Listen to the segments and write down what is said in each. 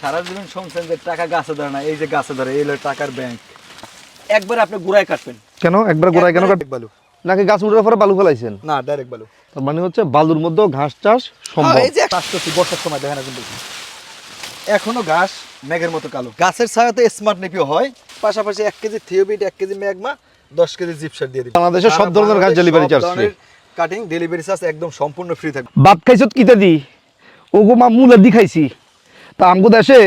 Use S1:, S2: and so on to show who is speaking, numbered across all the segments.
S1: সারা জীবন শুনছেন যে টাকা গাছে ধরে না এই যে গাছে ধরে এই টাকার ব্যাংক একবার আপনি গুড়ায় কাটবেন।
S2: কেন? একবার গোড়ায় কেন কাট
S1: বালু।
S2: নাকি গাছ উঠার পরে বালু ফেলাইছেন?
S1: না ডাইরেক্ট বালু।
S2: তার মানে হচ্ছে বালুর মধ্যেও ঘাস চাষ সম্ভব।
S1: হ্যাঁ, এই যে চাষ করছি বর্ষার সময় দেখেন এখন এখনও ঘাস মেঘের মতো কালো। গাছের ছায়াতে স্মার্ট নেপিও হয়। পাশাপাশি এক কেজি থিওবিট এক কেজি ম্যাগমা দশ কেজি জিপসার দিয়ে দিবেন
S2: বাংলাদেশে সব ধরনের ঘাস delivery charge
S1: cutting delivery charge একদম সম্পূর্ণ ফ্রি থাকবে।
S2: ভাত খাইছত কিতে দি? ওগো মা মুলা দি খাইছি। তা আমগু দেশে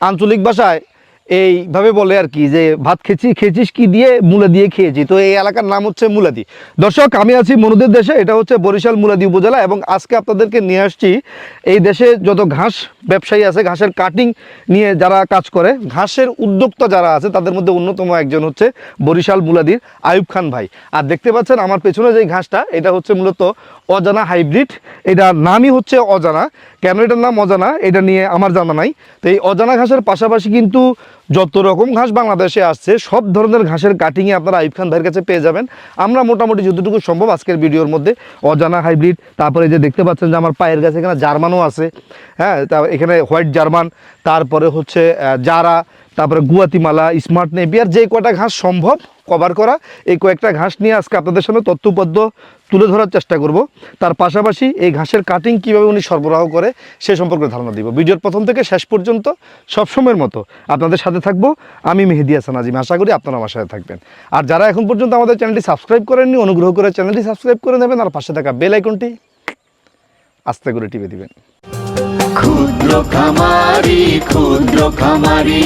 S2: আঞ্চলিক ভাষায় এইভাবে বলে আর কি, যে ভাত খেয়েছি খেয়েছিস কি দিয়ে মুলা দিয়ে খেয়েছি? তো এই এলাকার নাম হচ্ছে মুলাদি। দর্শক, আমি আছি মনুদের দেশে, এটা হচ্ছে বরিশাল মুলাদি উপজেলা এবং আজকে আপনাদেরকে নিয়ে আসছি এই দেশে যত ঘাস ব্যবসায়ী আছে, ঘাসের কাটিং নিয়ে যারা কাজ করে, ঘাসের উদ্যোক্তা যারা আছে, তাদের মধ্যে অন্যতম একজন হচ্ছে বরিশাল মুলাদির আয়ুব খান ভাই। আর দেখতে পাচ্ছেন আমার পেছনে যে ঘাসটা, এটা হচ্ছে মূলত অজানা হাইব্রিড এটা নামই হচ্ছে অজানা। কেন এটার নাম অজানা, এটা নিয়ে আমার জানা নাই। তো এই অজানা ঘাসের পাশাপাশি কিন্তু যত রকম ঘাস বাংলাদেশে আসছে, সব ধরনের ঘাসের কাটিংয়ে আপনারা আইব খান ভাইয়ের কাছে পেয়ে যাবেন। আমরা মোটামুটি যতটুকু সম্ভব আজকের ভিডিওর মধ্যে অজানা হাইব্রিড তারপরে যে দেখতে পাচ্ছেন যে আমার পায়ের কাছে এখানে জার্মানও আছে। হ্যাঁ তা এখানে হোয়াইট জার্মান, তারপরে হচ্ছে জারা, তারপরে গুয়াতিমালা স্মার্ট নেপিয়ার, যে কটা ঘাস সম্ভব কভার করা। এই কয়েকটা ঘাস নিয়ে আজকে আপনাদের সামনে তথ্যপদ্য তুলে ধরার চেষ্টা করব। তার পাশাপাশি এই ঘাসের কাটিং কীভাবে উনি সরবরাহ করে, সে সম্পর্কে ধারণা দিব। ভিডিওর প্রথম থেকে শেষ পর্যন্ত সবসময়ের মতো আপনাদের সাথে থাকব। আমি মেহেদি হাসান আজিম। আশা করি আপনারা আমার সাথে থাকবেন। আর যারা এখন পর্যন্ত আমাদের চ্যানেলটি সাবস্ক্রাইব করেননি, অনুগ্রহ করে চ্যানেলটি সাবস্ক্রাইব করে নেবেন আর পাশে থাকা বেল আইকনটি আস্তে করে টিপে দিবেন।
S3: ক্ষুদ্র খামারি ক্ষুদ্র খামারি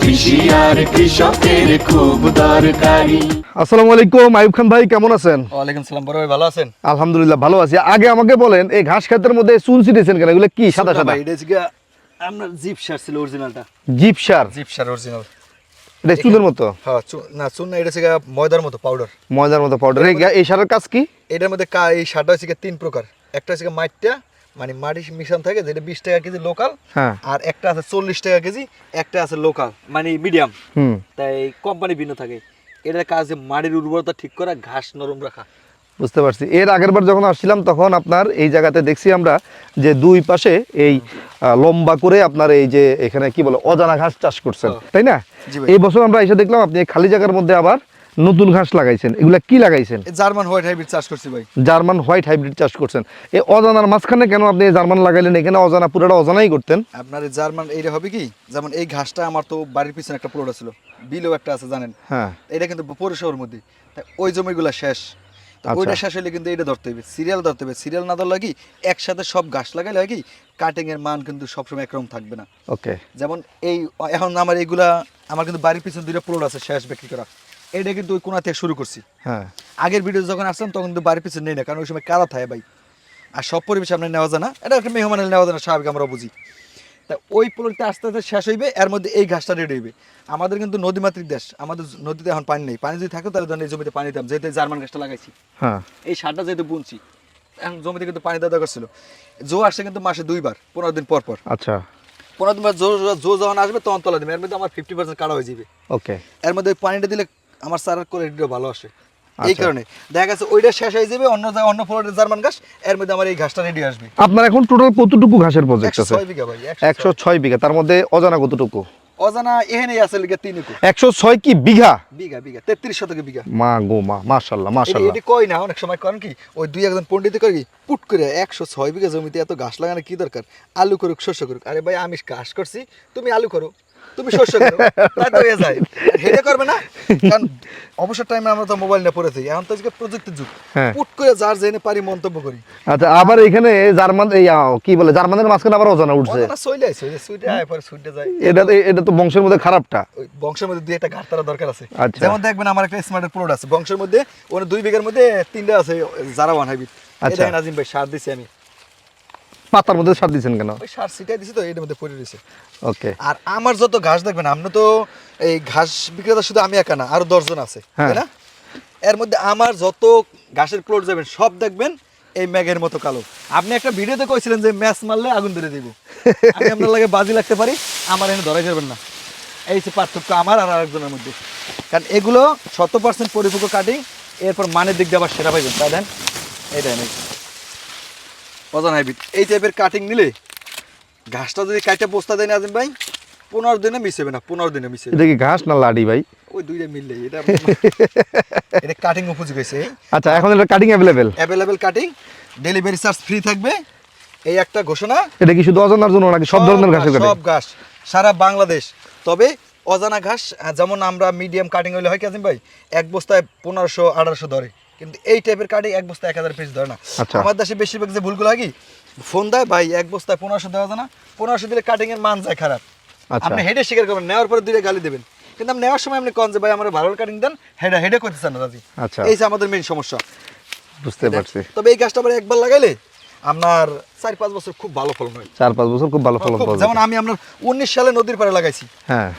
S3: কৃষি আর কৃষকের খুব দরকারি।
S2: আসসালামু আলাইকুম আইব খান ভাই কেমন আছেন?
S1: ওয়ালাইকুম সালাম বড় ভাই ভালো আছেন?
S2: আলহামদুলিল্লাহ ভালো আছি। আগে আমাকে বলেন এই ঘাস ক্ষেতের মধ্যে চুন ছিটেছেন কেন? এগুলো কি সাদা সাদা?
S1: সার ছিল অরিজিনালটা
S2: জিপ সার
S1: জিপ সার অরিজিনাল
S2: এটা চুনের মতো?
S1: হ্যাঁ না চুন না এটা হচ্ছে ময়দার মতো পাউডার
S2: ময়দার মতো পাউডার এই সারের কাজ কি?
S1: এটার মধ্যে কা- এই সারটা হচ্ছে তিন প্রকার। একটা হচ্ছে মাটিটা মানে মাটি মিশান থাকে যেটা বিশ টাকা কেজি লোকাল
S2: হ্যাঁ।
S1: আর একটা আছে চল্লিশ টাকা কেজি একটা আছে লোকাল মানে মিডিয়াম তাই কোম্পানি ভিন্ন থাকে। এটার কাজ মাটির উর্বরতা ঠিক করা ঘাস নরম রাখা।
S2: বুঝতে পারছি। এর আগের বার যখন আসছিলাম তখন আপনার এই জায়গাতে দেখছি আমরা যে দুই পাশে এই লম্বা করে আপনার এই যে এখানে কি বলে অজানা ঘাস চাষ করছেন
S1: হ্যাঁ।
S2: তাই না? এই বছর আমরা এসে দেখলাম আপনি খালি জায়গার মধ্যে আবার নতুন ঘাস লাগাইছেন। এগুলা কি লাগাইছেন?
S1: জার্মান হোয়াইট হাইব্রিড চাষ করছি ভাই।
S2: জার্মান হোয়াইট হাইব্রিড চাষ করছেন। এই অজানার মাঝখানে কেন আপনি জার্মান লাগাইলেন? এখানে অজানা পুরোটা অজানাই করতেন।
S1: আপনার জার্মান এইটা হবে কি? যেমন এই ঘাসটা আমার তো বাড়ির পিছনে একটা প্লট ছিল। বিলেও একটা আছে জানেন?
S2: হ্যাঁ।
S1: এটা কিন্তু পৌরসভার মধ্যে। ওই জমিগুলো শেষ।
S2: আচ্ছা।
S1: ওইটা শেষ হলে কিন্তু এটা ধরতে হবে সিরিয়াল ধরতে হবে সিরিয়াল না ধরলে কি একসাথে সব ঘাস লাগাইলে হয় কি কাটিং এর মান কিন্তু সবসময় একরকম থাকবে না।
S2: ওকে
S1: যেমন এই এখন আমার এইগুলা আমার কিন্তু বাড়ির পিছনে দুইটা প্লট আছে শেষ বিক্রি করা। এটা কিন্তু ওই কোনা থেকে শুরু করছি।
S2: হ্যাঁ।
S1: আগের ভিডিও যখন আসলাম তখন কিন্তু বাড়ির পিছনে নেই না কারণ ওই সময় কাদা থাকে ভাই। আর সব পরিবেশে আপনার নেওয়া যায় না। এটা একটা মেহমানের নেওয়া যায় না স্বাভাবিক আমরা বুঝি। তা ওই প্লটটা আস্তে আস্তে শেষ হইবে এর মধ্যে এই ঘাসটা রেডি হইবে। আমাদের কিন্তু নদীমাতৃক দেশ আমাদের নদীতে এখন পানি নেই। পানি যদি থাকে তাহলে ধরেন এই জমিতে পানি দিতাম যেহেতু জার্মান গাছটা লাগাইছি।
S2: হ্যাঁ।
S1: এই সারটা যেহেতু বুনছি এখন জমিতে কিন্তু পানি দেওয়া দরকার ছিল। জো আসছে কিন্তু মাসে দুইবার পনেরো দিন পর পর।
S2: আচ্ছা।
S1: পনেরো দিন পর জো জো যখন আসবে তখন তোলা দিবে। এর মধ্যে আমার ফিফটি পার্সেন্ট কাটা হয়ে যাবে।
S2: ওকে
S1: এর মধ্যে পানিটা দিলে আমার সারার কোয়ালিটিটা ভালো আসে। এই
S2: আচ্ছা।
S1: কারণে। দেখা গেছে ওইটা শেষ হয়ে যাবে অন্য অন্য ফ্লোরের জার্মান ঘাস এর মধ্যে আমার এই ঘাসটা রেডি আসবে।
S2: আপনার এখন টোটাল কতটুকু ঘাসের প্রজেক্ট আছে?
S1: ছয় বিঘা ভাই
S2: একশো ছয়। বিঘা তার মধ্যে অজানা কতটুকু?
S1: অজানা এখানে আছে লিখে তিন একর
S2: একশো ছয় কি বিঘা?
S1: বিঘা বিঘা তেত্রিশ শতকে বিঘা।
S2: মা গো মা মাশাল্লাহ
S1: এটি
S2: মাশাল্লাহ
S1: এটি কই না অনেক সময় করেন কি ওই দুই একজন পণ্ডিত করে কি পুট করে একশো ছয় বিঘা জমিতে এত ঘাস লাগানো কি দরকার? আলু করুক শস্য করুক। আরে ভাই আমি ঘাস করছি তুমি আলু করো। তুমি শস্য করো হয়ে যায়। করবে না? কারণ অবসর টাইমে আমরা তো মোবাইল নিয়ে পড়েছি। এখন তো আজকে প্রযুক্তির যুগ।
S2: হ্যাঁ।
S1: পুট করে যার জেনে পারি মন্তব্য করি।
S2: আচ্ছা আবার এখানে জার্মান এই কি বলে জার্মানের মাঝখানে আবার অজানা উঠছে।
S1: সুইটে আয় পরে সুইটে যায়।
S2: এটা তো এটা তো বংশের মধ্যে খারাপটা।
S1: বংশের মধ্যে দুই একটা ঘাট তারা দরকার আছে।
S2: আচ্ছা।
S1: যেমন দেখবেন আমার একটা স্মার্টের প্লট আছে। বংশের মধ্যে ওখানে দুই বিঘার মধ্যে তিনটা আছে যারা ওয়ান হাইব্রিড।
S2: আচ্ছা।
S1: এটা নাজিম ভাই সার দিছি আমি।
S2: পাতার মধ্যে সার দিচ্ছেন কেন?
S1: ওই সার ছিটাই দিছি তো এটার মধ্যে পড়ে রয়েছে।
S2: ওকে।
S1: আর আমার যত ঘাস দেখবেন আপনি তো এই ঘাস বিক্রেতা শুধু আমি একা না আরও দশজন আছে
S2: হ্যাঁ।
S1: তাই না? এর মধ্যে আমার যত ঘাসের প্লট যাবেন সব দেখবেন এই ম্যাগের মতো কালো। আপনি একটা ভিডিওতে কইছিলেন যে ম্যাচ মারলে আগুন ধরে দিব। আমি আপনার লাগে বাজি লাগতে পারি আমার এনে ধরাই যাবেন না। এই যে পার্থক্য আমার আর আরেকজনের মধ্যে। কারণ এগুলো শত পার্সেন্ট পরিপক্ক কাটিং এরপর মানের দিক দিয়ে আবার সেরা পাইবেন তাই দেন দেন এই। অজন হাইব্রিড এই টাইপের কাটিং নিলে ঘাসটা যদি কাইটে বস্তা দেয় না ভাই পনেরো দিনে মিশবে না পনেরো দিনে
S2: এটা কি ঘাস না লাডি ভাই?
S1: ওই দুইটা মিললে এটা এটা কাটিং উপযোগী হয়েছে।
S2: আচ্ছা এখন এটা cutting available
S1: available cutting delivery charge free থাকবে। এই একটা ঘোষণা।
S2: এটা কি শুধু অজানার জন্য নাকি সব ধরনের ঘাসের কাটিং
S1: সব ঘাস সারা বাংলাদেশ। তবে অজানা ঘাস যেমন আমরা মিডিয়াম কাটিং হইলে হয় কি ভাই এক বস্তায় পনেরোশো আঠারোশো ধরে। কিন্তু এই টাইপের কাটিং এক বস্তায় এক হাজার পিস ধরে না
S2: আচ্ছা।
S1: আমার দেশে বেশিরভাগ যে ভুলগুলো কি? ফোন দেয় ভাই এক বস্তায় পনেরোশো দেওয়া যায় না। পনেরোশো দিলে কাটিং এর মান যায় খারাপ।
S2: আচ্ছা।
S1: আপনি হেডে স্বীকার করবেন নেওয়ার পরে দুইটা গালি দেবেন। কিন্তু আমি নেওয়ার সময় আপনি কন যে ভাই আমার ভালো কাটিং দেন। হেডে হেডে করতে চান রাজি।
S2: আচ্ছা।
S1: এই যে আমাদের মেইন সমস্যা।
S2: বুঝতে পারছি।
S1: তবে এই গাছটা আবার একবার লাগাইলে আপনার চার পাঁচ বছর খুব ভালো ফলন হয়।
S2: চার পাঁচ বছর খুব ভালো ফলন
S1: যেমন আমি আপনার উনিশ সালে নদীর পাড়ে লাগাইছি।
S2: হ্যাঁ।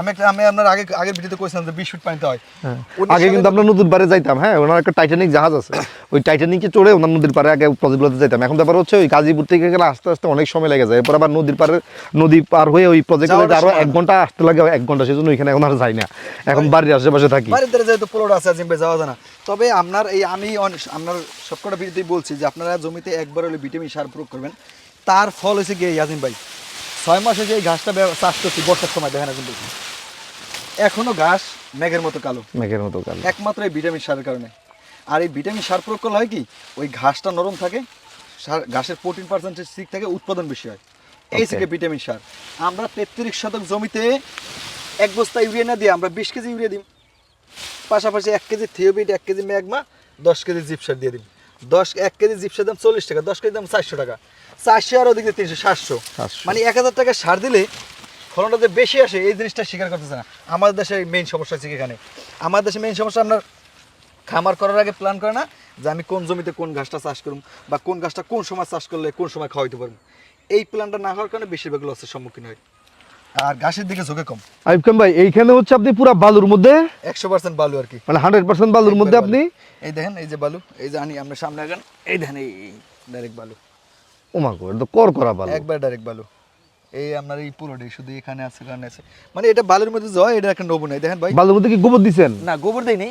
S1: আমি একটা আমি আপনার আগে আগের ভিডিওতে কইছিলাম যে বিশ ফিট পানিতে হয়।
S2: হ্যাঁ।
S1: 19
S2: আগে কিন্তু আমরা নদীর পাড়ে যাইতাম হ্যাঁ ওনার একটা টাইটানিক জাহাজ আছে। ওই টাইটানিকে চড়ে ওনার নদীর পাড়ে আগে প্রজেক্টগুলোতে যাইতাম। এখন ব্যাপার হচ্ছে ওই গাজীপুর থেকে গেলে আস্তে আস্তে অনেক সময় লেগে যায়। এরপর আবার নদীর পাড়ে নদী পার হয়ে ওই প্রজেক্টগুলোতে
S1: আরও
S2: এক ঘণ্টা আসতে লাগে এক ঘণ্টা সেজন্য ওইখানে এখন আর যাই না। এখন বাড়ির আশেপাশে থাকি।
S1: বাড়ির ধারে যেহেতু পোলোড আছে যাওয়া যায় না। তবে আপনার এই আমি আপনার সবকটা ভিডিওতেই বলছি যে আপনারা জমিতে একবার হলে ভিটামিন সার প্রয়োগ করবেন। তার ফল হয়েছে গিয়ে ইয়াজিম ভাই। ছয় মাসে যে এই ঘাসটা চাষ করছি বর্ষার সময় দেখেন কিন্তু এখনও ঘাস মেঘের মতো কালো।
S2: মেঘের মতো কাল।
S1: একমাত্র এই ভিটামিন সারের কারণে। আর এই ভিটামিন সার প্রয়োগ করলে হয় কি ওই ঘাসটা নরম থাকে সার- ঘাসের প্রোটিন পার্সেন্টেজ ঠিক থাকে উৎপাদন বেশি হয়। এই থেকে ভিটামিন সার। আমরা তেত্রিশ শতক জমিতে এক বস্তা ইউরিয়া না দিয়ে আমরা বিশ কেজি ইউরিয়া দিই। পাশাপাশি এক কেজি থিওবিট এক কেজি ম্যাগমা দশ কেজি জিপসার দিয়ে দিই। দশ এক কেজি জিপসার দাম চল্লিশ টাকা দশ কেজি দাম চারশো টাকা। চারশো আর ওদিকে তিনশো সাতশো। মানে এক হাজার টাকা সার দিলে ফলনটা যে বেশি আসে এই জিনিসটা স্বীকার করতেছে না। আমাদের দেশে মেইন সমস্যা হচ্ছে এখানে? আমাদের দেশে মেইন সমস্যা আপনার খামার করার আগে প্ল্যান করে না যে আমি কোন জমিতে কোন ঘাসটা চাষ করুম বা কোন ঘাসটা কোন সময় চাষ করলে কোন সময় খাওয়াইতে পারব। এই প্ল্যানটা না হওয়ার কারণে বেশিরভাগ লসের সম্মুখীন হয়। আর ঘাসের দিকে ঝোঁকে কম।
S2: আইব খান ভাই এইখানে হচ্ছে আপনি পুরা বালুর মধ্যে
S1: একশো পার্সেন্ট বালু আর কি।
S2: মানে হান্ড্রেড পার্সেন্ট বালুর মধ্যে আপনি
S1: এই দেখেন এই যে বালু এই যে আনি আমরা সামনে আগান এই দেখেন এই ডাইরেক্ট বালু।
S2: ওমা গো এটা তো কর করা বালু
S1: একবার ডাইরেক্ট বালু এই আপনার এই পুরোটাই শুধু এখানে আছে এখানে আছে। মানে এটা বালুর মধ্যে জয় এটা একটা নবু নাই দেখেন ভাই।
S2: বালুর মধ্যে কি গোবর দিছেন?
S1: না গোবর দেয়নি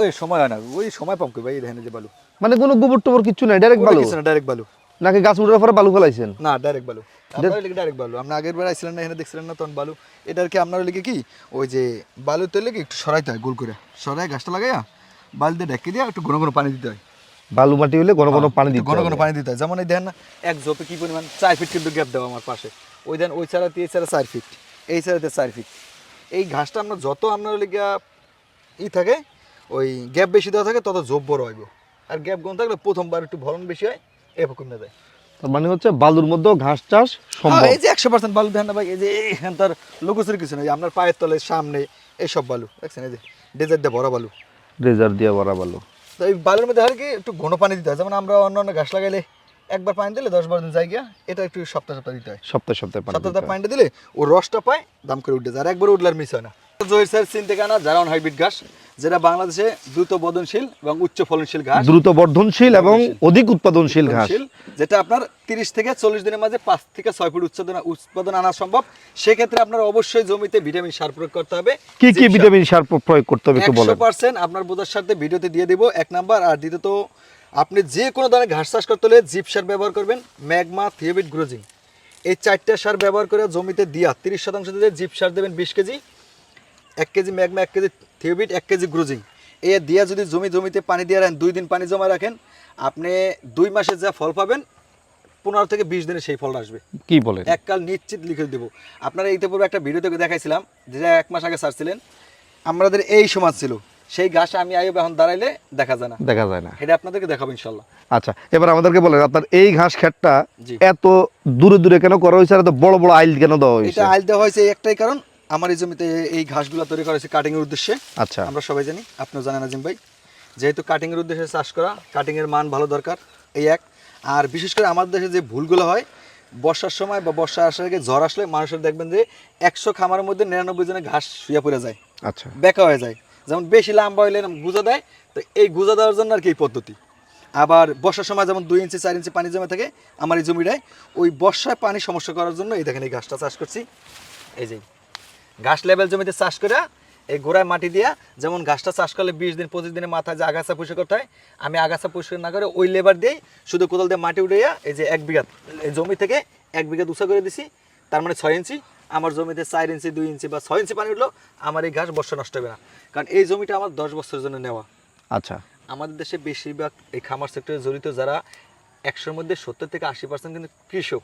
S1: ওই সময় হয় না ওই সময় ভাই দেখেন যে বালু।
S2: মানে কোনো গোবর টোবর কিছু নাই ডাইরেক্ট বালু?
S1: কিছু না ডাইরেক্ট বালু।
S2: নাকি গাছ উঠার পরে বালু ফেলাইছেন?
S1: না ডাইরেক্ট বালু। আপনার লিখে ডাইরেক্ট বালু। আপনি আগের বার আইছিলেন না এখানে দেখছিলেন না তখন বালু। এটার কি আপনার লিখে কি? ওই যে বালু তেলে কি একটু সরাইতে হয় গোল করে। সরাই গাছটা লাগাইয়া বালু দিয়ে ঢেকে দিয়ে একটু ঘন ঘন পানি দিতে হয়।
S2: বালু মাটি হলে ঘন ঘন পানি
S1: একটু
S2: দিতে
S1: ঘন ঘন। পানি দিতে হয়। যেমন এই দেখেন না এক জোপে কি পরিমাণ চার ফিট কিন্তু গ্যাপ দেওয়া আমার পাশে। ওই দেন ওই চারাতে এই চারা চার ফিট এই চারাতে চার ফিট এই ঘাসটা আপনার যত আপনার লিগা ই থাকে ওই গ্যাপ বেশি দেওয়া থাকে তত জোপ বড় হইব। আর গ্যাপ কম থাকলে প্রথমবার একটু ভরণ বেশি হয় এরকম কমে যায়।
S2: তার মানে হচ্ছে বালুর মধ্যেও ঘাস চাষ সম্ভব।
S1: হ্যাঁ, এই যে একশো পার্সেন্ট বালু দেখেন না ভাই এই যে এখান তার লোকসের কিছু নেই আপনার পায়ের তলের সামনে এইসব বালু দেখছেন এই যে ডেজার্ট দিয়ে ভরা বালু।
S2: রেজার দিয়ে ভরা বালু।
S1: তো এই বালের মধ্যে হয় কি একটু ঘন পানি দিতে হয়। যেমন আমরা অন্য অন্য ঘাস লাগাইলে একবার পানি দিলে দশ বারো দিন যাই গিয়া এটা একটু সপ্তাহ সপ্তাহ দিতে হয়।
S2: সপ্তাহ সপ্তাহে পানি
S1: সপ্তাহ
S2: দিতে
S1: পানিটা দিলে ও রসটা পায় দাম করে উঠে যায়। আর একবার উঠলে আর মিস হয় না। জহির স্যার চিনতে কেনা জারাউন হাইব্রিড ঘাস যেটা বাংলাদেশে দ্রুত বদনশীল এবং উচ্চ ফলনশীল ঘাস।
S2: দ্রুত বর্ধনশীল এবং অধিক উৎপাদনশীল ঘাস।
S1: যেটা আপনার তিরিশ থেকে চল্লিশ দিনের মাঝে পাঁচ থেকে ছয় ফুট উৎপাদন উৎপাদন আনা সম্ভব। সেক্ষেত্রে আপনার অবশ্যই জমিতে ভিটামিন সার প্রয়োগ করতে হবে।
S2: কি কি ভিটামিন সার প্রয়োগ করতে হবে একটু
S1: একশো
S2: বলেন
S1: পার্সেন্ট আপনার বোঝার সাথে ভিডিওতে দিয়ে দিব। এক নাম্বার আর দ্বিতীয়ত আপনি যে কোনো ধরনের ঘাস চাষ করতে হলে জিপ সার ব্যবহার করবেন ম্যাগমা থিওবিট গ্রোজিং। এই চারটা সার ব্যবহার করে জমিতে দিয়া তিরিশ শতাংশ দিলে জিপ সার দেবেন বিশ কেজি। এক কেজি ম্যাগমা এক কেজি থিওবিট এক কেজি গ্রোজিং। এ দিয়া যদি জমি জমিতে পানি দিয়ে রাখেন দুই দিন পানি জমা রাখেন আপনি দুই মাসে যা ফল পাবেন পনেরো থেকে বিশ দিনে সেই ফলটা আসবে।
S2: কি বলেন?
S1: এককাল নিশ্চিত লিখে দেবো। আপনারা এইতে পূর্বে একটা ভিডিওতে দেখাইছিলাম যেটা এক মাস আগে ছাড়ছিলেন আমাদের এই সমাজ ছিল সেই ঘাস আমি আইব এখন দাঁড়াইলে দেখা যায় না।
S2: দেখা যায় না।
S1: এটা আপনাদেরকে দেখাবো ইনশাল্লাহ
S2: আচ্ছা এবার আমাদেরকে বলেন আপনার এই ঘাস খেতটা এত দূরে দূরে কেন করা হয়েছে আর এত বড় বড় আইল কেন দেওয়া হয়েছে?
S1: এটা আইল দেওয়া হয়েছে একটাই কারণ আমার এই জমিতে এই ঘাসগুলো তৈরি করা হয়েছে কাটিং এর উদ্দেশ্যে।
S2: আচ্ছা।
S1: আমরা সবাই জানি আপনিও জানেন আজিম ভাই। যেহেতু কাটিং এর উদ্দেশ্যে চাষ করা কাটিং এর মান ভালো দরকার এই এক। আর বিশেষ করে আমাদের দেশে যে ভুলগুলো হয় বর্ষার সময় বা বর্ষা আসার আগে ঝড় আসলে মানুষের দেখবেন যে একশো খামারের মধ্যে নিরানব্বই জনের ঘাস শুয়ে পড়ে যায়।
S2: আচ্ছা।
S1: বেকা হয়ে যায়। যেমন বেশি লাম্বা হইলে গুজা দেয় তো এই গুজা দেওয়ার জন্য আর কি এই পদ্ধতি। আবার বর্ষার সময় যেমন দুই ইঞ্চি চার ইঞ্চি পানি জমে থাকে আমার এই জমিটায় ওই বর্ষায় পানি সমস্যা করার জন্য এই দেখেন এই ঘাসটা চাষ করছি। এই যে ঘাস লেভেল জমিতে চাষ করে এই গোড়ায় মাটি দিয়া যেমন ঘাসটা চাষ করলে বিশ দিন পঁচিশ দিনের মাথায় যে আগাছা পরিষ্কার করতে হয় আমি আগাছা পরিষ্কার না করে ওই লেবার দিয়েই শুধু কোদাল দিয়ে মাটি উঠাইয়া এই যে এক বিঘা এই জমি থেকে এক বিঘা দুশো করে দিছি। তার মানে ছয় ইঞ্চি। আমার জমিতে চার ইঞ্চি দুই ইঞ্চি বা ছয় ইঞ্চি পানি উঠল আমার এই ঘাস বর্ষা নষ্ট হবে না। কারণ এই জমিটা আমার দশ বছরের জন্য নেওয়া।
S2: আচ্ছা।
S1: আমাদের দেশে বেশিরভাগ এই খামার সেক্টরে জড়িত যারা একশোর মধ্যে সত্তর থেকে আশি পার্সেন্ট কিন্তু কৃষক।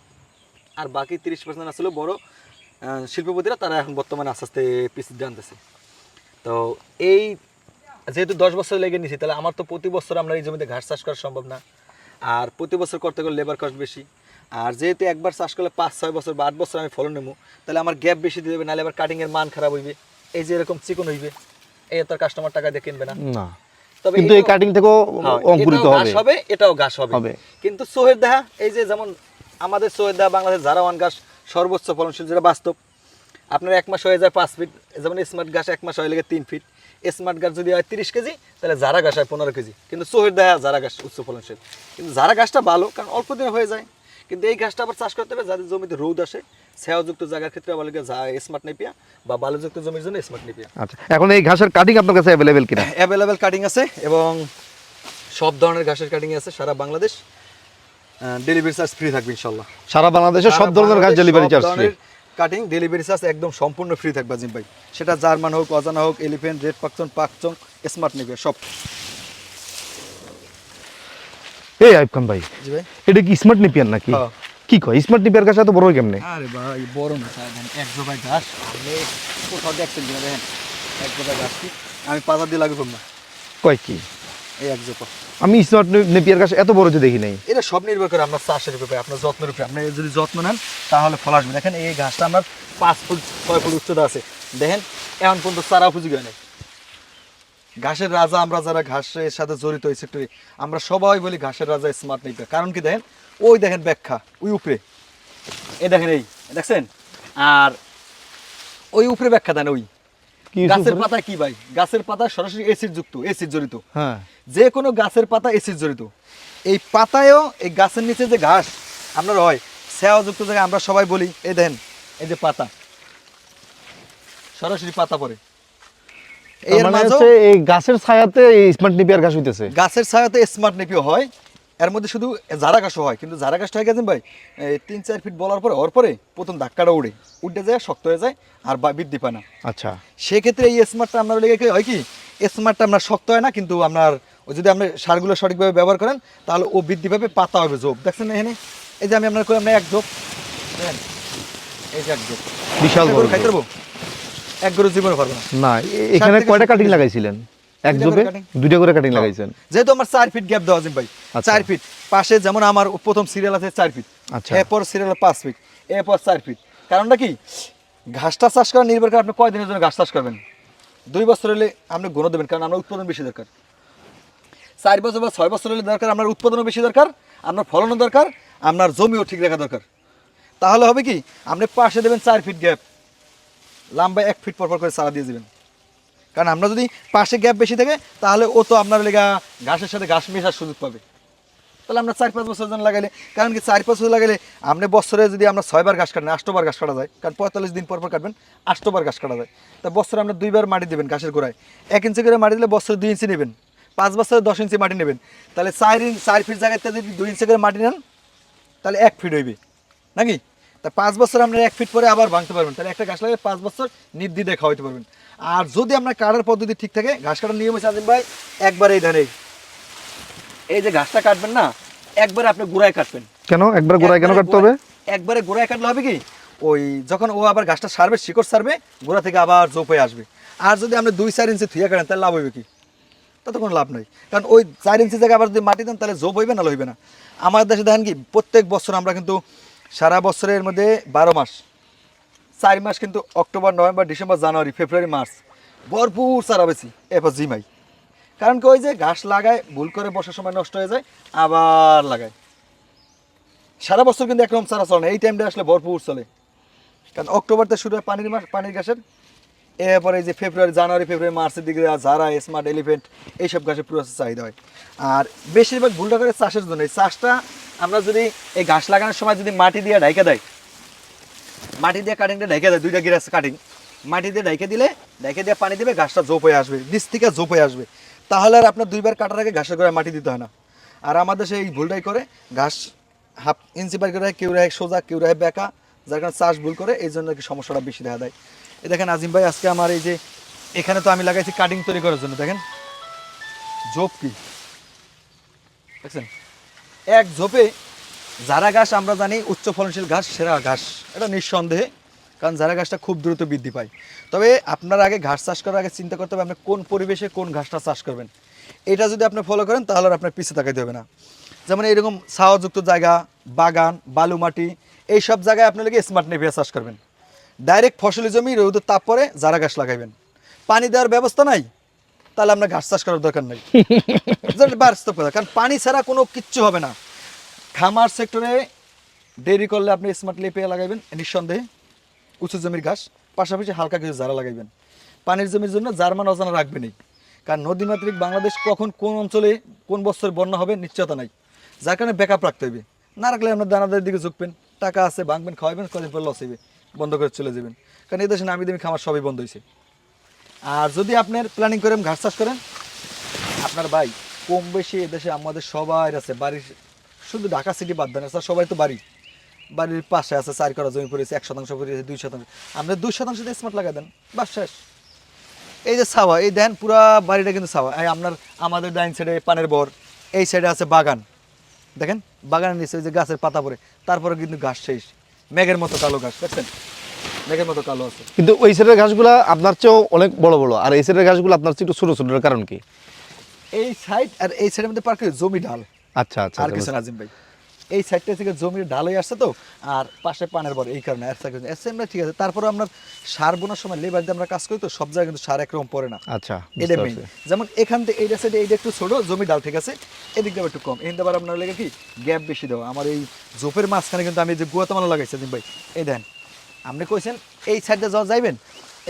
S1: আর বাকি তিরিশ পার্সেন্ট আসলে বড়। শিল্পপতিরা তারা এখন বর্তমানে আস্তে আস্তে পিছিয়ে জানতেছে তো এই যেহেতু দশ বছর লেগে নিছি তাহলে আমার তো প্রতি বছর আমরা এই জমিতে ঘাস চাষ করা সম্ভব না। আর প্রতি বছর করতে গেলে লেবার কস্ট বেশি। আর যেহেতু একবার চাষ করলে পাঁচ ছয় বছর বা আট বছর আমি ফলন নেব তাহলে আমার গ্যাপ বেশি দিয়ে দেবে নাহলে আবার কাটিংয়ের মান খারাপ হইবে। এই যে এরকম চিকন হইবে এই তো কাস্টমার টাকা দিয়ে কিনবে না। তবে
S2: কিন্তু এই
S1: এটাও-
S2: কাটিং থেকেও
S1: হ্যাঁ,
S2: অঙ্কুরিত হবে।
S1: হবে এটাও ঘাস হবে। কিন্তু সোহের দেখা এই যে যেমন আমাদের সোহের দেখা বাংলাদেশ জারাওয়ান ঘাস সর্বোচ্চ ফলনশীল যেটা বাস্তব। আপনার এক মাস হয়ে যায় পাঁচ ফিট যেমন স্মার্ট ঘাস এক মাস হয়ে লেগে তিন ফিট স্মার্ট ঘাস যদি হয় তিরিশ কেজি তাহলে জারা ঘাস হয় পনেরো কেজি। কিন্তু সোহের দেখা জারা ঘাস উচ্চ ফলনশীল। কিন্তু জারা ঘাসটা ভালো কারণ অল্প দিনে হয়ে যায়। কিন্তু এই ঘাসটা আবার চাষ করতে হবে যাদের জমিতে রোদ আসে। ছায়াযুক্ত জায়গার ক্ষেত্রে আবার লেগে স্মার্ট নেপিয়া বা বালুযুক্ত জমির জন্য স্মার্ট নেপিয়া
S2: আচ্ছা এখন এই ঘাসের কাটিং আপনার কাছে অ্যাভেলেবেল কিনা?
S1: অ্যাভেলেবেল কাটিং আছে এবং সব ধরনের ঘাসের কাটিং আছে সারা বাংলাদেশ। ডেলিভারি চার্জ ফ্রি থাকবে ইনশাল্লাহ
S2: সারা বাংলাদেশে সব ধরনের ঘাস delivery charge free
S1: cutting delivery charge একদম সম্পূর্ণ ফ্রি থাকবে আজিম ভাই। সেটা জার্মান হোক অজানা হোক elephant red Pakchong Pakchong smart নেবে সব।
S2: এই আইব খান ভাই
S1: জি ভাই।
S2: এটা কি স্মার্ট নিপিয়ার নাকি?
S1: হ্যাঁ।
S2: কি কয়? স্মার্ট নিপিয়ার ঘাস এত বড় হয় কেমনে?
S1: আরে ভাই বড় না এক ঘাস আপনি কোথাও দেখছেন দেখেন। এক কি? আমি পাতা দিয়ে লাগবে না
S2: কয় কি?
S1: এই এক জোপা।
S2: আমি স্মার্ট নেপিয়ার ঘাস এত বড় যে দেখি নাই।
S1: এটা সব নির্ভর করে আপনার চাষের উপরে আপনার যত্নের উপরে। আপনি যদি যত্ন নেন তাহলে ফল আসবে। দেখেন এই ঘাসটা আপনার পাঁচ ফুট ছয় ফুট উচ্চতা আছে। দেখেন এখন পর্যন্ত চারা উপযোগী হয় নাই। ঘাসের রাজা আমরা যারা ঘাসের সাথে জড়িত এই সেক্টরে আমরা সবাই বলি ঘাসের রাজা স্মার্ট নেই কারণ কি দেখেন ওই দেখেন ব্যাখ্যা ওই উপরে। এই দেখেন এই দেখছেন? আর ওই উপরে ব্যাখ্যা দেন ওই। গাছের পাতা কি ভাই? গাছের পাতা সরাসরি এসিড যুক্ত এসিড জড়িত।
S2: হ্যাঁ।
S1: যে কোনো গাছের পাতা এসিড জড়িত। এই পাতায়ও এই গাছের নিচে যে ঘাস আপনার হয় যুক্ত জায়গায় আমরা সবাই বলি এই দেন এই যে পাতা। সরাসরি পাতা পড়ে। এর
S2: মানে এই গাছের ছায়াতে স্মার্ট নিপিয়ার ঘাস হইতেছে।
S1: গাছের ছায়াতে স্মার্ট নেপিও হয় এর মধ্যে শুধু ঘাসও হয় কিন্তু ঘাসটা হয়ে গেছেন ভাই? তিন চার ফিট বলার পরে ওর পরে প্রথম ধাক্কাটা উড়ে। উঠে যায় শক্ত হয়ে যায় আর বৃদ্ধি পায় না।
S2: আচ্ছা।
S1: সেক্ষেত্রে এই স্মার্টটা আপনার লেগে হয় কি স্মার্টটা আপনার শক্ত হয় না কিন্তু আপনার ও যদি আপনি সারগুলো সঠিকভাবে ব্যবহার করেন তাহলে ও বৃদ্ধি পাবে পাতা হবে জোপ দেখছেন এখানে? এই যে আমি আপনার আপনার এক জোপ দেখেন এই যে এক জোপ
S2: বিশাল বড়
S1: খাইতে পারব? এক গরু জীবনে পারব না।
S2: এখানে কয়টা কাটিং। লাগাইছিলেন? এক জোপে দুইটা করে কাটিং লাগাইছেন?
S1: যেহেতু আমার চার ফিট গ্যাপ দেওয়া জিম ভাই।
S2: আচ্ছা।
S1: চার ফিট পাশে যেমন আমার প্রথম সিরিয়াল আছে চার ফিট
S2: আচ্ছা।
S1: এরপর সিরিয়াল পাঁচ ফিট এরপর চার ফিট কারণটা কি? ঘাসটা চাষ করা নির্ভর করে আপনি কয় দিনের জন্য ঘাস চাষ করবেন? দুই বছর হলে আপনি গুণ দেবেন কারণ আমরা উৎপাদন বেশি দরকার। চার বছর বা ছয় বছর হলে দরকার, আপনার উৎপাদনও বেশি দরকার, আপনার ফলনও দরকার, আপনার জমিও ঠিক রাখা দরকার। তাহলে হবে কি, আপনি পাশে দেবেন চার ফিট গ্যাপ লম্বা এক ফিট পর পর করে চারা দিয়ে দেবেন। কারণ আমরা যদি পাশে গ্যাপ বেশি থাকে, তাহলে ও তো আপনার লেগা ঘাসের সাথে ঘাস মেশার সুযোগ পাবে। তাহলে আমরা চার পাঁচ বছর জন্য লাগাইলে, কারণ কি চার পাঁচ বছর লাগাইলে আপনি বছরে যদি আমরা ছয়বার ঘাস কাটেন আষ্টবার ঘাস কাটা যায়, কারণ পঁয়তাল্লিশ দিন পর পর কাটবেন আষ্টবার ঘাস কাটা যায়। তা বছরে আমরা দুইবার মাটি দেবেন ঘাসের গোড়ায়। এক ইঞ্চি করে মাটি দিলে বছরে দুই ইঞ্চি নেবেন। পাঁচ বছরে দশ ইঞ্চি মাটি নেবেন। তাহলে চার ইঞ্চ চার ফিট জায়গাতে যদি দুই ইঞ্চি করে মাটি নেন তাহলে এক ফিট হইবে। নাকি? তা পাঁচ বছর আপনার এক ফিট পরে আবার ভাঙতে পারবেন। তাহলে একটা গাছ লাগিয়ে পাঁচ বছর নির্দ্বিধায় খাওয়াইতে পারবেন। আর যদি আপনার কাটার পদ্ধতি ঠিক থাকে ঘাস কাটার নিয়ম হচ্ছে আজিম ভাই একবার এই ধারে। এই যে ঘাসটা কাটবেন না একবারে আপনি গোড়ায় কাটবেন।
S2: কেন? একবার গোড়ায় কেন কাটতে হবে?
S1: একবারে গোড়ায় কাটলে হবে কি? ওই যখন ও আবার গাছটা সারবে শিকড় সারবে গোড়া থেকে আবার জোপ হয়ে আসবে। আর যদি আপনি দুই চার ইঞ্চি থুয়ে কাটেন তাহলে লাভ হইবে কি? তাতে কোনো লাভ নাই। কারণ ওই চার ইঞ্চি জায়গায় আবার যদি মাটি দেন, তাহলে জোপ হইবে না হইবে না। আমাদের দেশে দেখেন কি, প্রত্যেক বছর আমরা কিন্তু সারা বছরের মধ্যে বারো মাস, চার মাস কিন্তু October, November, December, January, February, March ভরপুর চারা বেশি এরপর জিমাই। কারণ কি ওই যে ঘাস লাগায়, ভুল করে বসার সময় নষ্ট হয়ে যায়, আবার লাগায়। সারা বছর কিন্তু একরকম চারা চলে না, এই টাইমটা আসলে ভরপুর চলে। কারণ অক্টোবরতে শুরু হয় পানির মাস, পানির ঘাসের এরপরে যে ফেব্রুয়ারি, জানুয়ারি, ফেব্রুয়ারি, মার্চের দিকে যারা স্মার্ট এলিফেন্ট এইসব গাছের পুরো চাহিদা হয়। আর বেশিরভাগ ভুলটা করে চাষের জন্য এই চাষটা আমরা যদি এই ঘাস লাগানোর সময় যদি মাটি দিয়ে ঢাইকা দেয়, মাটি দিয়ে কাটিংটা ঢেকে দেয়, দুইটা গিরাস কাটিং মাটি দিয়ে ঢেকে দিলে ঢেকে দিয়ে পানি দিবে ঘাসটা জোপ হয়ে আসবে, নিচ থেকে জোপ হয়ে আসবে। তাহলে আর আপনার দুইবার কাটার আগে ঘাসের গোড়ায় মাটি দিতে হয় না। আর আমাদের সেই ভুলটাই করে, ঘাস হাফ ইঞ্চি বার করে কেউ রাখে সোজা, কেউ রাখে বেঁকা, যার কারণে চাষ ভুল করে, এই জন্য কি সমস্যাটা বেশি দেখা দেয়। এই দেখেন আজিম ভাই, আজকে আমার এই যে এখানে তো আমি লাগাইছি কাটিং তৈরি করার জন্য, দেখেন। ঝোপ কি? দেখছেন? এক ঝোপে জারা ঘাস, আমরা জানি উচ্চ ফলনশীল ঘাস, সেরা ঘাস। এটা নিঃসন্দেহে, কারণ জারা ঘাসটা খুব দ্রুত বৃদ্ধি পায়। তবে আপনার আগে ঘাস চাষ করার আগে চিন্তা করতে হবে, আপনি কোন পরিবেশে কোন ঘাসটা চাষ করবেন। এটা যদি আপনি ফলো করেন, তাহলে আপনার পিছিয়ে তাকাইতে হবে না। যেমন এরকম ছাওয়াযুক্ত জায়গা, বাগান বালু মাটি এইসব জায়গায় আপনি লোকে স্মার্ট নেভিয়া চাষ করবেন। ডাইরেক্ট ফসলি জমি রোদের তাপ পরে জারা গাছ লাগাইবেন। পানি দেওয়ার ব্যবস্থা নাই তাহলে আপনার ঘাস চাষ করার দরকার নেই। বাস্তব কথা কারণ পানি ছাড়া কোনো কিচ্ছু হবে না। খামার সেক্টরে দেরি করলে আপনি স্মার্ট লেপে লাগাইবেন নিঃসন্দেহে উঁচু জমির ঘাস পাশাপাশি হালকা কিছু জারা লাগাইবেন। পানির জমির জন্য জার্মান অজানা রাখবেনই কারণ নদীমাতৃক বাংলাদেশ কখন কোন অঞ্চলে কোন বছর বন্যা হবে নিশ্চয়তা নাই। যার কারণে ব্যাকআপ রাখতে হবে না রাখলে আপনার দানাদের দিকে ঝুঁকবেন টাকা আছে ভাঙবেন খাওয়াবেন কদিন পর লস হইবে। বন্ধ করে চলে যাবেন। কারণ এই দেশে নামি দামি খামার সবই বন্ধ হয়েছে আর যদি আপনার প্ল্যানিং করেন ঘাস চাষ করেন, আপনার ভাই কম বেশি এদেশে আমাদের সবাই আছে। বাড়ির শুধু ঢাকা সিটি বাদ দেন স্যার সবাই তো বাড়ি। বাড়ির পাশে আছে, চার করা জমি পড়েছে, এক শতাংশ পড়েছে, দুই শতাংশ। আমরা দুই শতাংশ দিয়ে স্মার্ট লাগাই দেন, বাস শেষ। এই যে ছাওয়া, এই দেন পুরা বাড়িটা কিন্তু ছাওয়া। এই আপনার, আমাদের ডাইন সাইডে পানের বর, এই সাইডে আছে বাগান। দেখেন, বাগানের নিচে ওই যে গাছের পাতা পড়ে, তারপরে কিন্তু ঘাস শেষ। মেঘের মতো কালো ঘাস দেখছেন? মেঘের মতো কালো আছে।
S2: কিন্তু ওই সাইডের ঘাসগুলো আপনার চেয়েও অনেক বড় বড়। আর এই সাইডের ঘাসগুলো আপনার চেয়ে একটু ছোট ছোট। কারণ কি?
S1: এই সাইড আর এই সাইডের মধ্যে পার্কে জমি ঢাল।
S2: আচ্ছা আচ্ছা
S1: আর কিছু না ভাই। এই সাইডটা থেকে জমির ঢাল হয়ে আসছে তো আর পাশে পানের বড় এই কারণে আর সাইড এসে আমরা ঠিক আছে তারপরে আপনার সার বোনার সময় লেবার দিয়ে আমরা কাজ করি তো সব জায়গায় কিন্তু সার একরকম পড়ে না।
S2: আচ্ছা
S1: এটা মেইন যেমন এখান থেকে এইটা সাইডে এইটা একটু ছোট জমি ডাল ঠিক আছে এদিক দিয়ে একটু কম। থেকে আবার আপনার লেগে কি গ্যাপ বেশি দেওয়া। আমার এই জোপের মাঝখানে কিন্তু আমি যে গুয়াতামালা লাগাইছি আজিম ভাই এই দেন আপনি কইছেন এই সাইডে যাওয়া যাইবেন?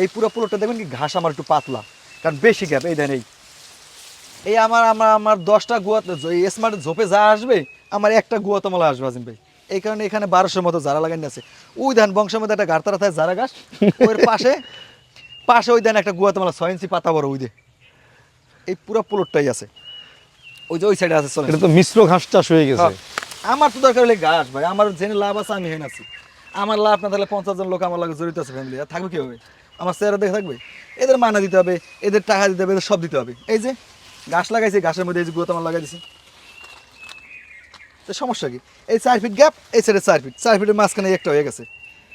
S1: এই পুরো পুরোটা দেখবেন কি ঘাস আমার একটু পাতলা কারণ বেশি গ্যাপ এই দেন এই। এই আমার আমার আমার দশটা গুয়া স্মার্ট ঝোপে যা আসবে আমার একটা গুয়াতমলা আসবে আজিম ভাই। এই কারণে এখানে বারোশোর মতো যারা লাগানো আছে। ওই ধান বংশের মধ্যে একটা গাড়তারা থাকে যারা গাছ ওর পাশে পাশে ওই দেন একটা গুয়াতমলা ছয় ইঞ্চি পাতা বড় ওই দে। এই পুরো প্লটটাই আছে। ওই যে ওই সাইডে আছে চলে
S2: এটা তো মিশ্র ঘাস চাষ হয়ে গেছে।
S1: হ্যাঁ। আমার তো দরকার হলে গাছ ভাই। আমার জেনে লাভ আছে আমি হেন আছি। আমার লাভ না তাহলে পঞ্চাশ জন লোক আমার লাগে জড়িত আছে ফ্যামিলি আর থাকবে কীভাবে? আমার চেহারা দেখে থাকবে? এদের মানা দিতে হবে এদের টাকা দিতে হবে এদের সব দিতে হবে। এই যে গাছ লাগাইছি গাছের মধ্যে এই যে আমার লাগাই দিছি। তো সমস্যা কি? এই চার ফিট গ্যাপ এই সাইডে চার ফিট চার ফিটের মাঝখানে একটা হয়ে গেছে।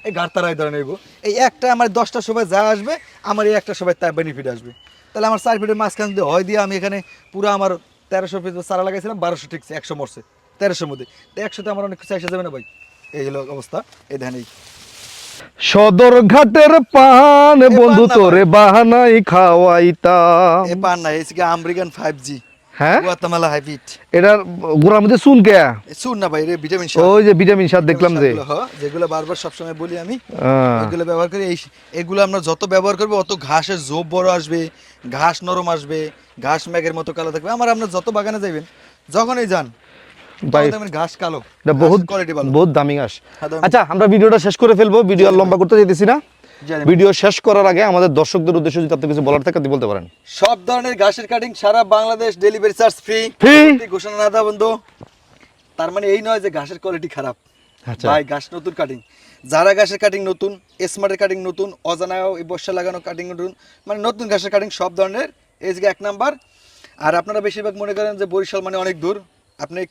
S1: এই গাড়তারাই ধরে নেব। এই একটা আমার দশটা সবাই যা আসবে আমার এই একটা সবাই তার বেনিফিট আসবে। তাহলে আমার চার ফিটের মাঝখানে যদি হয় দিয়ে আমি এখানে পুরো আমার তেরোশো ফিট চারা লাগাইছিলাম বারোশো ঠিকছে একশো মরছে। তেরোশোর মধ্যে। তো একশোতে আমার অনেক কিছু এসে যাবে না ভাই? এই হলো অবস্থা। এই ধ্যানেই
S2: সদর ঘাটের পান বন্ধু তোরে বাহানাই খাওয়াইতাম।
S1: এ পান না এসে আমেরিকান ফাইভ জি
S2: হ্যাঁ?
S1: গুয়াতামালা হাইব্রিড
S2: এটার গোড়ার মধ্যে চুন কে?
S1: শুন না ভাই ভিটামিন
S2: ওই যে ভিটামিন সার দেখলাম যে।
S1: যেগুলো বারবার সবসময় বলি আমি এগুলো ব্যবহার করি। এগুলো আমরা যত ব্যবহার করব অত ঘাসের জোপ বড় আসবে ঘাস নরম আসবে ঘাস ম্যাগের মতো কালো থাকবে। আমার আপনার যত বাগানে যাইবেন যখনই যান ঘাস কালো
S2: এটা বহুত
S1: কোয়ালিটি
S2: বহুত দামি ঘাস।
S1: হ্যাঁ,
S2: আচ্ছা আমরা ভিডিওটা শেষ করে ফেলব ভিডিও লম্বা করতে যেতেছি না। ভিডিও শেষ করার আগে আমাদের দর্শকদের উদ্দেশ্যে যদি আপনি কিছু বলার থাকে আপনি বলতে পারেন।
S1: সব ধরনের ঘাসের কাটিং সারা Bangladesh delivery charge free
S2: Free?
S1: ঘোষণা না দা বন্ধু। তার মানে এই নয় যে ঘাসের কোয়ালিটি খারাপ।
S2: আচ্ছা।
S1: ভাই ঘাস নতুন কাটিং যারা ঘাসের কাটিং নতুন স্মার্টের কাটিং নতুন অজানায় এই বর্ষা লাগানো কাটিং নতুন মানে নতুন ঘাসের কাটিং সব ধরনের। এই যে এক নাম্বার আর আপনারা বেশিরভাগ মনে করেন যে বরিশাল মানে অনেক দূর। আপনি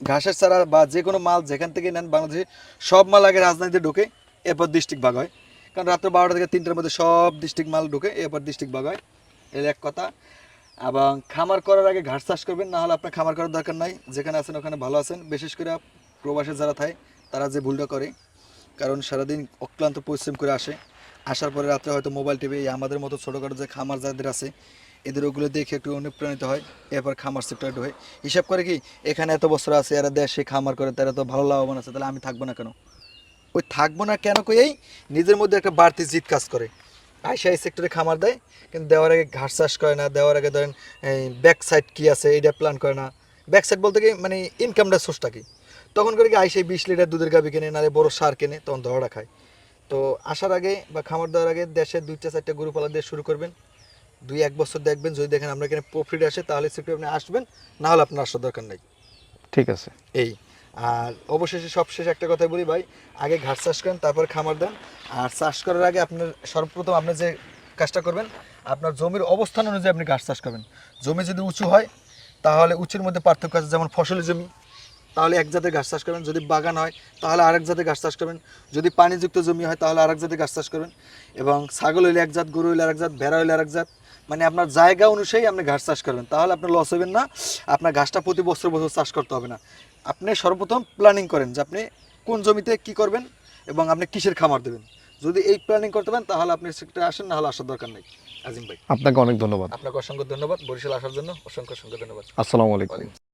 S1: ঘাসের ছাড়া বা যে কোনো মাল যেখান থেকে নেন বাংলাদেশে সব মাল আগে রাজধানীতে ঢোকে এরপর ডিস্ট্রিক্ট ভাগ হয়। কারণ রাত্র বারোটা থেকে তিনটার মধ্যে সব ডিস্ট্রিক্ট মাল ঢুকে, এরপর ডিস্ট্রিক্ট বাগায়। এর এক কথা। এবং খামার করার আগে ঘাস চাষ করবেন, না হলে আপনার খামার করার দরকার নাই। যেখানে আছেন ওখানে ভালো আছেন। বিশেষ করে প্রবাসে যারা থাকে, তারা যে ভুলটা করে, কারণ সারাদিন অক্লান্ত পরিশ্রম করে আসে। আসার পরে রাত্রে হয়তো মোবাইল টিভি আমাদের মতো ছোটোখাটো যে খামার যাদের আছে, এদের ওগুলো দেখে একটু অনুপ্রাণিত হয়, এরপর খামার সেক্টর হয় হিসাব করে কি, এখানে এত বছর আছে, এরা দেশে খামার করে, তারা তো ভালো লাভবান আছে, তাহলে আমি থাকব না কেন? ওই থাকব না কেন কই? এই নিজের মধ্যে একটা বাড়তি জিত কাজ করে। আইসা এই সেক্টরে খামার দেয় কিন্তু দেওয়ার আগে ঘাস চাষ করে না দেওয়ার আগে ধরেন ব্যাক সাইড কী আছে এইটা প্ল্যান করে না। ব্যাক সাইড বলতে কি মানে ইনকামটা সোর্সটা কি? তখন করে কি আইসে বিশ লিটার দুধের গাবি কেনে নারে বড় সার কেনে তখন ধরা খায়। তো আসার আগে বা খামার দেওয়ার আগে দেশের দুইটা চারটা গরু পালন দিয়ে শুরু করবেন। দুই এক বছর দেখবেন যদি দেখেন আমরা এখানে প্রফিট আসে তাহলে সেক্টরে আপনি আসবেন না হলে আপনার আসার দরকার নেই।
S2: ঠিক আছে।
S1: এই। আর অবশেষে সবশেষে একটা কথা বলি ভাই, আগে ঘাস চাষ করেন, তারপর খামার দেন। আর চাষ করার আগে আপনার সর্বপ্রথম আপনি যে কাজটা করবেন, আপনার জমির অবস্থান অনুযায়ী আপনি ঘাস চাষ করবেন। জমি যদি উঁচু হয়, তাহলে উঁচুর মধ্যে পার্থক্য আছে, যেমন ফসলি জমি। তাহলে এক জাতের ঘাস চাষ করবেন, যদি বাগান হয়, তাহলে আরেক জাতের ঘাস চাষ করবেন। যদি পানিযুক্ত জমি হয়, তাহলে আরেক জাতের ঘাস চাষ করবেন। এবং ছাগল হইলে এক জাত, গরু হইলে আরেক জাত, ভেড়া হইলে আরেক জাত মানে আপনার জায়গা অনুযায়ী আপনি ঘাস চাষ করবেন। তাহলে আপনার লস হবেন না। আপনার ঘাসটা প্রতি বছর বছর চাষ করতে হবে না। আপনি সর্বপ্রথম প্ল্যানিং করেন যে আপনি কোন জমিতে কি করবেন এবং আপনি কিসের খামার দেবেন। যদি এই প্ল্যানিং করতে পারেন তাহলে আপনি সেক্টরে আসেন না হলে আসার দরকার নেই। আজিম ভাই।
S2: আপনাকে অনেক ধন্যবাদ।
S1: আপনাকে অসংখ্য ধন্যবাদ। বরিশাল আসার জন্য অসংখ্য অসংখ্য ধন্যবাদ।
S2: আসসালামু আলাইকুম।